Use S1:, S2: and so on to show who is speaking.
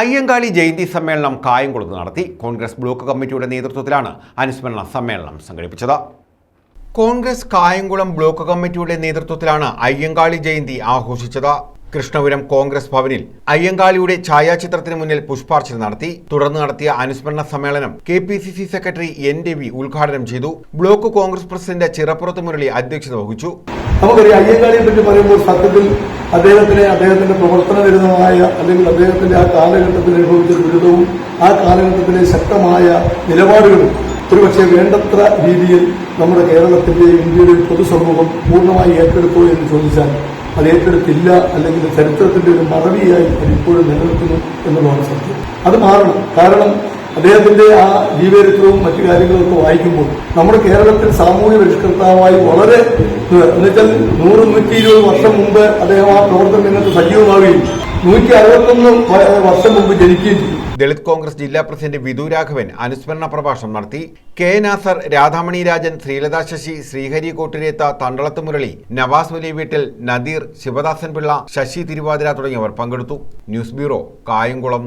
S1: അയ്യങ്കാളി ജയന്തി സമ്മേളനം കായംകുളത്ത് നടത്തി കോൺഗ്രസ് ബ്ലോക്ക് കമ്മിറ്റിയുടെ നേതൃത്വത്തിലാണ് അനുസ്മരണ സമ്മേളനം സംഘടിപ്പിച്ചത്. കോൺഗ്രസ് കായംകുളം ബ്ലോക്ക് കമ്മിറ്റിയുടെ നേതൃത്വത്തിലാണ് അയ്യങ്കാളി ജയന്തി ആഘോഷിച്ചത്. കൃഷ്ണപുരം കോൺഗ്രസ് ഭവനിൽ അയ്യങ്കാളിയുടെ ഛായാചിത്രത്തിന് മുന്നിൽ പുഷ്പാർച്ചന നടത്തി. തുടർന്ന് നടത്തിയ അനുസ്മരണ സമ്മേളനം K P C C secretary N Ravi ഉദ്ഘാടനം ചെയ്തു. ബ്ലോക്ക് കോൺഗ്രസ് പ്രസിഡന്റ് ചിറപ്പുറത്ത് മുരളി അധ്യക്ഷത വഹിച്ചു.
S2: നമുക്കറിയാം അയ്യങ്കാളിയെ പറയുമ്പോൾ സത്യത്തിൽ അദ്ദേഹത്തിനെ അദ്ദേഹത്തിന്റെ പ്രവർത്തന വിരുദ്ധമായ അല്ലെങ്കിൽ അദ്ദേഹത്തിന്റെ ആ കാലഘട്ടത്തിൽ അനുഭവിച്ച ദുരിതവും ആ കാലഘട്ടത്തിലെ ശക്തമായ നിലപാടുകളും ഒരുപക്ഷെ വേണ്ടത്ര രീതിയിൽ നമ്മുടെ കേരളത്തിന്റെ ഇന്ത്യയുടെ പൊതുസമൂഹം പൂർണമായി ഏറ്റെടുത്തോ എന്ന് ചോദിച്ചാൽ അത് ഏറ്റെടുത്തില്ല അല്ലെങ്കിൽ ചരിത്രത്തിന്റെ ഒരു മറവിയായി അത് ഇപ്പോഴും നിലനിൽക്കുന്നു എന്നുള്ളതാണ് സത്യം. അത് മാറണം. കാരണം അദ്ദേഹത്തിന്റെ ആ ജീവചരിത്രവും മറ്റു കാര്യങ്ങളും ഒക്കെ വായിക്കുമ്പോൾ നമ്മുടെ കേരളത്തിൽ സാമൂഹ്യ പരിഷ്കർത്താവായി വളരെ എന്നുവെച്ചാൽ നൂറ് നൂറ്റി ഇരുപത് വർഷം മുമ്പ് അദ്ദേഹം ആ പ്രവർത്തന രംഗത്ത് സജീവമാവുകയും നൂറ്റി അറുപത്തൊന്ന് വർഷം മുമ്പ് ജനിക്കുകയും ചെയ്തു.
S1: ദളിത് കോൺഗ്രസ് ജില്ലാ പ്രസിഡന്റ് വിധു രാഘവൻ അനുസ്മരണ പ്രഭാഷണം നടത്തി. കെ. നാസർ രാധാമണി രാജൻ ശ്രീലത ശശി ശ്രീഹരി കോട്ടിരേത്ത തണ്ടളത്ത് മുരളി നവാസ് വലിയ വീട്ടിൽ നദീർ ശിവദാസൻ പിള്ള ശശി തിരുവാതിര തുടങ്ങിയവർ പങ്കെടുത്തു. News bureau Kayamkulam.